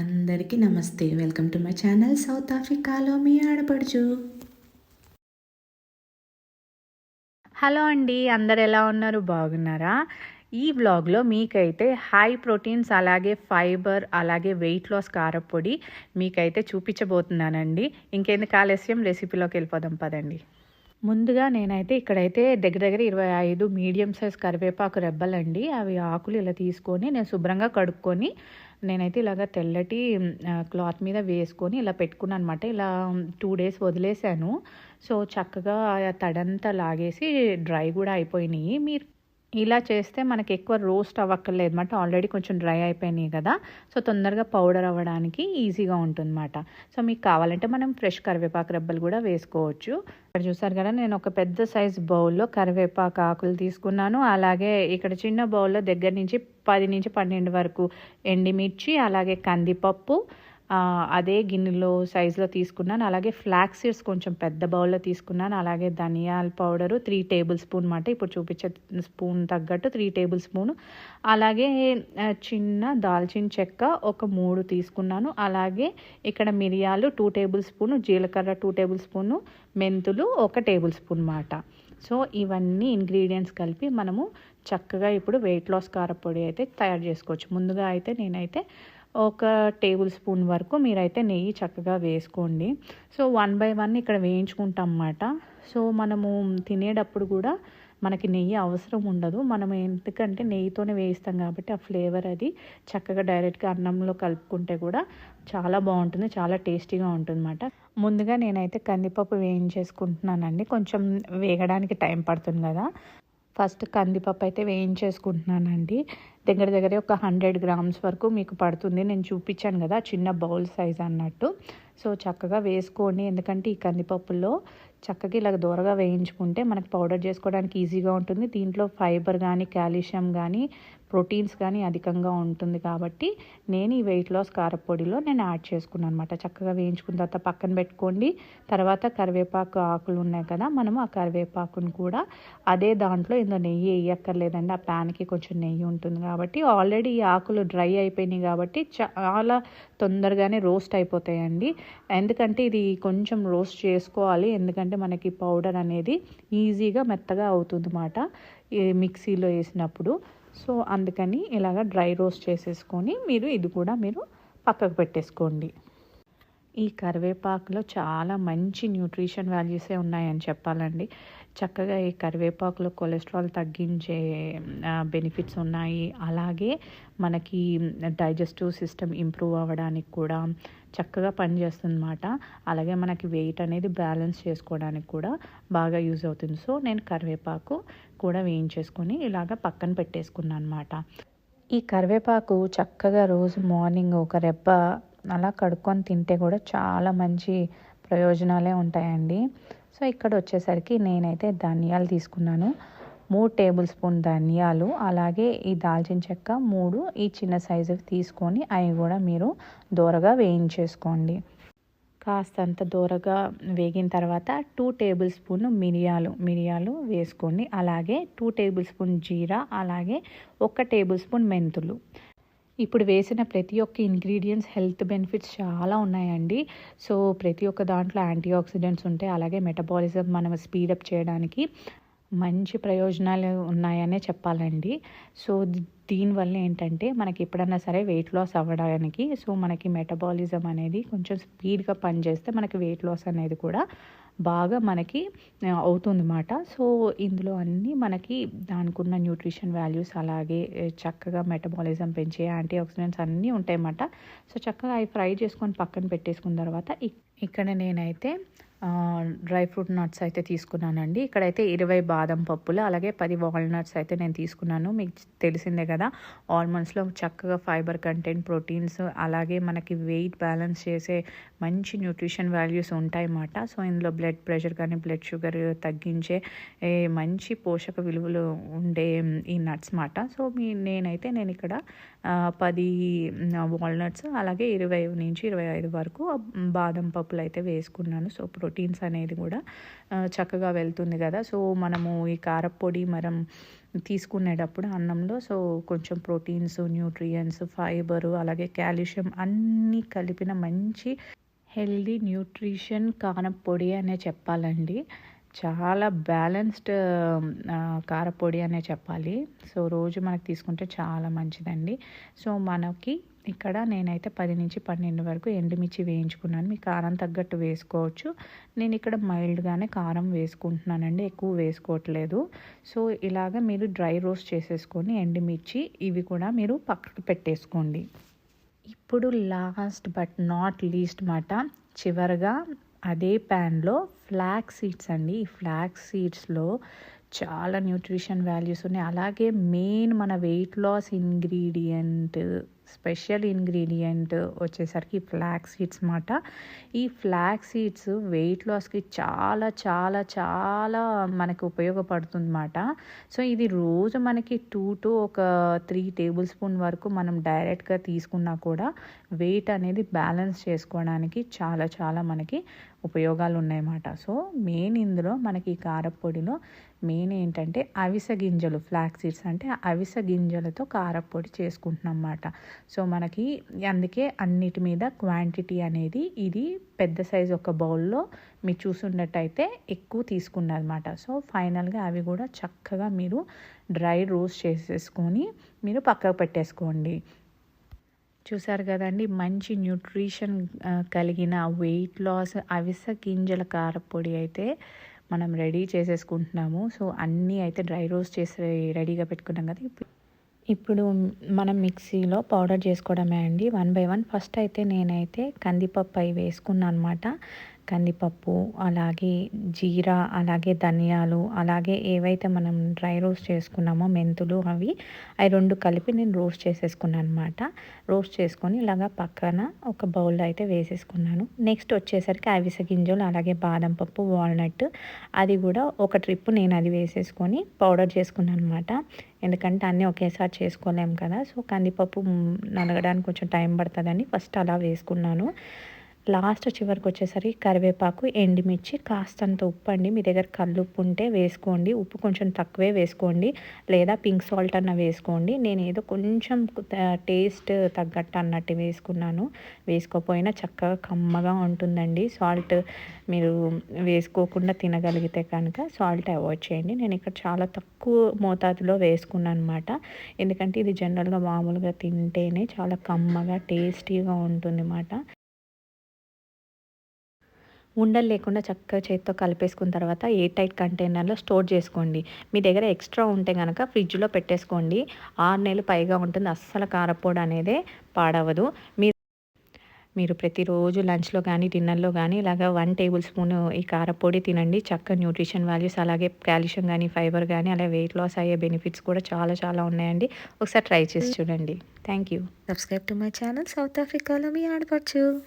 అందరికీ నమస్తే. Welcome to my channel South ఆఫ్రికాలో మీ ఆడపడుచు. హలో అండి అందరు ఎలా ఉన్నారు? బాగున్నారా? ఈ వ్లాగ్లో మీకైతే హై ప్రోటీన్స్ అలాగే ఫైబర్ అలాగే వెయిట్ లాస్ కారపొడి మీకైతే చూపించబోతున్నానండి. ఇంకెందుకు ఆలస్యం? రెసిపీలోకి వెళ్ళిపోదాం పదండి. ముందుగా నేనైతే ఇక్కడైతే దగ్గర దగ్గర ఇరవై ఐదు మీడియం సైజ్ కరివేపాకు రెబ్బలండి. అవి ఆకులు ఇలా తీసుకొని నేను శుభ్రంగా కడుక్కొని నేనైతే ఇలాగ తెల్లటి క్లాత్ మీద వేసుకొని ఇలా పెట్టుకున్నాను అనమాట ఇలా టూ డేస్ వదిలేసాను సో చక్కగా తడంతా లాగేసి డ్రై కూడా అయిపోయినాయి. మీరు ఇలా చేస్తే మనకి ఎక్కువ రోస్ట్ అవ్వక్కర్లేదు. అనమాట ఆల్రెడీ కొంచెం డ్రై అయిపోయినాయి కదా. సో తొందరగా పౌడర్ అవ్వడానికి ఈజీగా ఉంటుందన్నమాట. సో మీకు కావాలంటే మనం ఫ్రెష్ కరివేపాకు రెబ్బలు కూడా వేసుకోవచ్చు. ఇక్కడ చూసారు కదా నేను ఒక పెద్ద సైజ్ బౌల్లో కరివేపాకు ఆకులు తీసుకున్నాను. అలాగే ఇక్కడ చిన్న బౌల్లో దగ్గర నుంచి పది నుంచి పన్నెండు వరకు ఎండిమిర్చి అలాగే కందిపప్పు అదే గిన్నెలో సైజులో తీసుకున్నాను. అలాగే ఫ్లాక్ సీడ్స్ కొంచెం పెద్ద బౌల్లో తీసుకున్నాను. అలాగే ధనియాల పౌడరు త్రీ టేబుల్ స్పూన్ మాట. ఇప్పుడు చూపించే స్పూన్ తగ్గట్టు త్రీ టేబుల్ స్పూన్. అలాగే చిన్న దాల్చిన చెక్క ఒక మూడు తీసుకున్నాను. అలాగే ఇక్కడ మిరియాలు టూ టేబుల్ స్పూన్ జీలకర్ర టూ టేబుల్ స్పూను మెంతులు ఒక టేబుల్ స్పూన్ మాట. సో ఇవన్నీ ఇంగ్రీడియంట్స్ కలిపి మనము చక్కగా ఇప్పుడు వెయిట్ లాస్ కారపొడి అయితే తయారు చేసుకోవచ్చు. ముందుగా అయితే నేనైతే ఒక టేబుల్ స్పూన్ వరకు మీరైతే నెయ్యి చక్కగా వేసుకోండి. సో వన్ బై వన్ ఇక్కడ వేయించుకుంటాం అన్నమాట సో మనము తినేటప్పుడు కూడా మనకి నెయ్యి అవసరం ఉండదు. మనం ఎందుకంటే నెయ్యితోనే వేయిస్తాం కాబట్టి ఆ ఫ్లేవర్ అది చక్కగా డైరెక్ట్గా అన్నంలో కలుపుకుంటే కూడా చాలా బాగుంటుంది చాలా టేస్టీగా ఉంటుందన్నమాట. ముందుగా నేనైతే కందిపప్పు వేయించేసుకుంటున్నానండి. కొంచెం వేగడానికి టైం పడుతుంది కదా. ఫస్ట్ కందిపప్పు అయితే వేయించేసుకుంటున్నానండి. దగ్గర దగ్గర ఒక హండ్రెడ్ గ్రామ్స్ వరకు మీకు పడుతుంది. నేను చూపించాను కదా చిన్న బౌల్ సైజ్ అన్నట్టు. సో చక్కగా వేసుకోండి. ఎందుకంటే ఈ కందిపప్పుల్లో చక్కగా ఇలా దూరగా వేయించుకుంటే మనకి పౌడర్ చేసుకోవడానికి ఈజీగా ఉంటుంది. దీంట్లో ఫైబర్ కానీ కాల్షియం కానీ ప్రోటీన్స్ కానీ అధికంగా ఉంటుంది కాబట్టి నేను ఈ వెయిట్ లాస్ కారపొడిలో నేను యాడ్ చేసుకున్నాను అనమాట చక్కగా వేయించుకున్న తర్వాత పక్కన పెట్టుకోండి. తర్వాత కరివేపాకు ఆకులు ఉన్నాయి కదా మనము ఆ కరివేపాకును కూడా అదే దాంట్లో ఇందులో నెయ్యి వేయక్కర్లేదండి. ఆ ప్యాన్కి కొంచెం నెయ్యి ఉంటుంది కాబట్టి ఆల్రెడీ ఈ ఆకులు డ్రై అయిపోయినాయి కాబట్టి చాలా తొందరగానే రోస్ట్ అయిపోతాయండి. ఎందుకంటే ఇది కొంచెం రోస్ట్ చేసుకోవాలి. ఎందుకంటే మనకి పౌడర్ అనేది ఈజీగా మెత్తగా అవుతుంది అన్నమాట మిక్సీలో వేసినప్పుడు సో అందుకని ఇలాగ డ్రై రోస్ట్ చేసేసుకొని మీరు ఇది కూడా మీరు పక్కకు పెట్టేసుకోండి. ఈ కరివేపాకులో చాలా మంచి న్యూట్రిషన్ వాల్యూసే ఉన్నాయని చెప్పాలండి. చక్కగా ఈ కరివేపాకులో కొలెస్ట్రాల్ తగ్గించే బెనిఫిట్స్ ఉన్నాయి. అలాగే మనకి డైజెస్టివ్ సిస్టమ్ ఇంప్రూవ్ అవ్వడానికి కూడా చక్కగా పనిచేస్తుందన్నమాట. అలాగే మనకి వెయిట్ అనేది బ్యాలెన్స్ చేసుకోవడానికి కూడా బాగా యూజ్ అవుతుంది. సో నేను కరివేపాకు కూడా వేయించేసుకొని ఇలాగ పక్కన పెట్టేసుకున్నాను అనమాట ఈ కరివేపాకు చక్కగా రోజు మార్నింగ్ ఒక రెబ్బ అలా కడుక్కొని తింటే కూడా చాలా మంచి ప్రయోజనాలే ఉంటాయండి. సో ఇక్కడ వచ్చేసరికి నేనైతే ధనియాలు తీసుకున్నాను. మూడు టేబుల్ స్పూన్ ధనియాలు అలాగే ఈ దాల్చిన చెక్క మూడు ఈ చిన్న సైజు తీసుకొని అవి కూడా మీరు దూరగా వేయించేసుకోండి. కాస్తంత దూరగా వేగిన తర్వాత టూ టేబుల్ స్పూన్ మిరియాలు మిరియాలు వేసుకోండి. అలాగే టూ టేబుల్ స్పూన్ జీరా అలాగే ఒక టేబుల్ స్పూన్ మెంతులు. ఇప్పుడు వేసిన ప్రతి ఒక్క ఇంగ్రీడియంట్స్ హెల్త్ బెనిఫిట్స్ చాలా ఉన్నాయండి. సో ప్రతి ఒక్క దాంట్లో యాంటీ ఆక్సిడెంట్స్ ఉంటాయి అలాగే మెటబాలిజం మనం స్పీడప్ చేయడానికి మంచి ప్రయోజనాలు ఉన్నాయనే చెప్పాలండి. సో దీనివల్ల ఏంటంటే మనకి ఎప్పుడన్నా సరే వెయిట్ లాస్ అవ్వడానికి సో మనకి మెటబాలిజం అనేది కొంచెం స్పీడ్గా పనిచేస్తే మనకి వెయిట్ లాస్ అనేది కూడా బాగా మనకి అవుతుందన్నమాట. సో ఇందులో అన్నీ మనకి దానికి ఉన్న న్యూట్రిషన్ వాల్యూస్ అలాగే చక్కగా మెటబాలిజం పెంచే యాంటీ ఆక్సిడెంట్స్ అన్నీ ఉంటాయన్నమాట. సో చక్కగా అవి ఫ్రై చేసుకొని పక్కన పెట్టేసుకున్న తర్వాత ఇక్కడ నేనైతే డ్రై ఫ్రూట్ నట్స్ అయితే తీసుకున్నానండి. ఇక్కడైతే ఇరవై బాదం పప్పులు అలాగే పది వాల్నట్స్ అయితే నేను తీసుకున్నాను. మీకు తెలిసిందే కదా ఆల్మండ్స్లో చక్కగా ఫైబర్ కంటెంట్ ప్రోటీన్స్ అలాగే మనకి వెయిట్ బ్యాలెన్స్ చేసే మంచి న్యూట్రిషన్ వాల్యూస్ ఉంటాయన్నమాట. సో ఇందులో బ్లడ్ ప్రెషర్ కానీ బ్లడ్ షుగర్ తగ్గించే మంచి పోషక విలువలు ఉండే ఈ నట్స్ మాట సో మీ నేనైతే నేను ఇక్కడ పది వాల్నట్స్ అలాగే ఇరవై నుంచి ఇరవై ఐదు వరకు బాదం పప్పులు పప్పులు అయితే వేసుకున్నాను. సో ప్రోటీన్స్ అనేది కూడా చక్కగా వెళ్తుంది కదా. సో మనము ఈ కారపొడి మనం తీసుకునేటప్పుడు అన్నంలో సో కొంచెం ప్రోటీన్స్ న్యూట్రియంట్స్ ఫైబరు అలాగే కాల్షియం అన్నీ కలిపిన మంచి హెల్దీ న్యూట్రిషన్ కారపొడి అనే చెప్పాలండి. చాలా బ్యాలెన్స్డ్ కారపొడి అనే చెప్పాలి. సో రోజు మనకు తీసుకుంటే చాలా మంచిదండి. సో మనకి ఇక్కడ నేనైతే పది నుంచి పన్నెండు వరకు ఎండుమిర్చి వేయించుకున్నాను. మీ కారం తగ్గట్టు వేసుకోవచ్చు. నేను ఇక్కడ మైల్డ్గానే కారం వేసుకుంటున్నానండి. ఎక్కువ వేసుకోవట్లేదు. సో ఇలాగ మీరు డ్రై రోస్ట్ చేసేసుకొని ఎండుమిర్చి ఇవి కూడా మీరు పక్కకు పెట్టేసుకోండి. ఇప్పుడు లాస్ట్ బట్ నాట్ లీస్ట్ మాట చివరగా అదే ప్యాన్లో ఫ్లాక్ సీడ్స్ అండి. ఈ ఫ్లాక్ సీడ్స్లో చాలా న్యూట్రిషన్ వాల్యూస్ ఉన్నాయి. అలాగే మెయిన్ మన weight loss ingredient special ingredient వచ్చేసరికి ఫ్లాక్ సీడ్స్ మాట. ఈ ఫ్లాక్ సీడ్స్ వెయిట్ లాస్కి చాలా చాలా చాలా మనకు ఉపయోగపడుతుంది అన్నమాట సో ఇది రోజు మనకి టూ టు ఒక త్రీ టేబుల్ స్పూన్ వరకు మనం డైరెక్ట్గా తీసుకున్నా కూడా వెయిట్ అనేది బ్యాలెన్స్ చేసుకోవడానికి చాలా చాలా మనకి ఉపయోగాలు ఉన్నాయన్నమాట సో మెయిన్ ఇందులో మనకి కారపొడిలో మెయిన్ ఏంటంటే అవిస గింజలు ఫ్లాక్ సీడ్స్ అంటే అవిస గింజలతో కారపొడి చేసుకుంటున్నాం అన్నమాట సో మనకి అందుకే అన్నిటి మీద క్వాంటిటీ అనేది ఇది పెద్ద సైజు ఒక బౌల్లో మీరు చూసున్నట్టయితే ఎక్కువ తీసుకున్నదన్నమాట. సో ఫైనల్గా అవి కూడా చక్కగా మీరు డ్రై రోస్ట్ చేసేసుకొని మీరు పక్కకు పెట్టేసుకోండి. చూసారు కదండి మంచి న్యూట్రిషన్ కలిగిన వెయిట్ లాస్ అవిస గింజల కారపొడి అయితే మనం రెడీ చేసేసుకుంటున్నాము. సో అన్నీ అయితే డ్రై రోస్ట్ చేసి రెడీగా పెట్టుకున్నాం కదా ఇప్పుడు ఇప్పుడు మనం మిక్సీలో పౌడర్ చేసుకోవడమే అండి. One by one. ఫస్ట్ అయితే నేనైతే కందిపప్పు అవి వేసుకున్నాను అనమాట కందిపప్పు అలాగే జీరా అలాగే ధనియాలు అలాగే ఏవైతే మనం డ్రై రోస్ట్ చేసుకున్నామో మెంతులు అవి అవి రెండు కలిపి నేను రోస్ట్ చేసేసుకున్నాను అనమాట రోస్ట్ చేసుకొని ఇలాగా పక్కన ఒక బౌల్లో అయితే వేసేసుకున్నాను. నెక్స్ట్ వచ్చేసరికి అవిసె గింజలు అలాగే బాదం పప్పు వాల్నట్ అది కూడా ఒక ట్రిప్ నేను అది వేసేసుకొని పౌడర్ చేసుకున్నాను అనమాట ఎందుకంటే అన్నీ ఒకేసారి చేసుకోలేము కదా సో కందిపప్పు నలగడానికి కొంచెం టైం పడుతుందని ఫస్ట్ అలా వేసుకున్నాను. లాస్ట్ చివరికి వచ్చేసరికి కరివేపాకు ఎండుమిర్చి కాస్తంత ఉప్పు అండి. మీ దగ్గర కల్లుప్పు ఉంటే వేసుకోండి. ఉప్పు కొంచెం తక్కువే వేసుకోండి. లేదా పింక్ సాల్ట్ అన్న వేసుకోండి. నేను ఏదో కొంచెం టేస్ట్ తగ్గట్టు అన్నట్టు వేసుకున్నాను. వేసుకోపోయినా చక్కగా కమ్మగా ఉంటుందండి. సాల్ట్ మీరు వేసుకోకుండా తినగలిగితే కనుక సాల్ట్ అవాయిడ్ చేయండి. నేను ఇక్కడ చాలా తక్కువ మోతాదులో వేసుకున్నాను అనమాట ఎందుకంటే ఇది జనరల్గా మామూలుగా తింటేనే చాలా కమ్మగా టేస్టీగా ఉంటుంది అన్నమాట ఉండలు లేకుండా చక్కగా చేతితో కలిపేసుకున్న తర్వాత ఏ టైట్ కంటైనర్లో స్టోర్ చేసుకోండి. మీ దగ్గర ఎక్స్ట్రా ఉంటే కనుక ఫ్రిడ్జ్లో పెట్టేసుకోండి. ఆరు నెలలు పైగా ఉంటుంది. అస్సలు కారపొడి అనేదే పాడవదు. మీరు మీరు ప్రతిరోజు లంచ్లో కానీ డిన్నర్లో కానీ ఇలాగ వన్ టేబుల్ స్పూన్ ఈ కారపొడి తినండి. చక్క న్యూట్రిషన్ వాల్యూస్ అలాగే కాల్షియం కానీ ఫైబర్ కానీ అలాగే వెయిట్ లాస్ అయ్యే బెనిఫిట్స్ కూడా చాలా చాలా ఉన్నాయండి. ఒకసారి ట్రై చేసి చూడండి. Thank you. Subscribe to my channel South ఆఫ్రికాలో మీ ఆడపడుచు.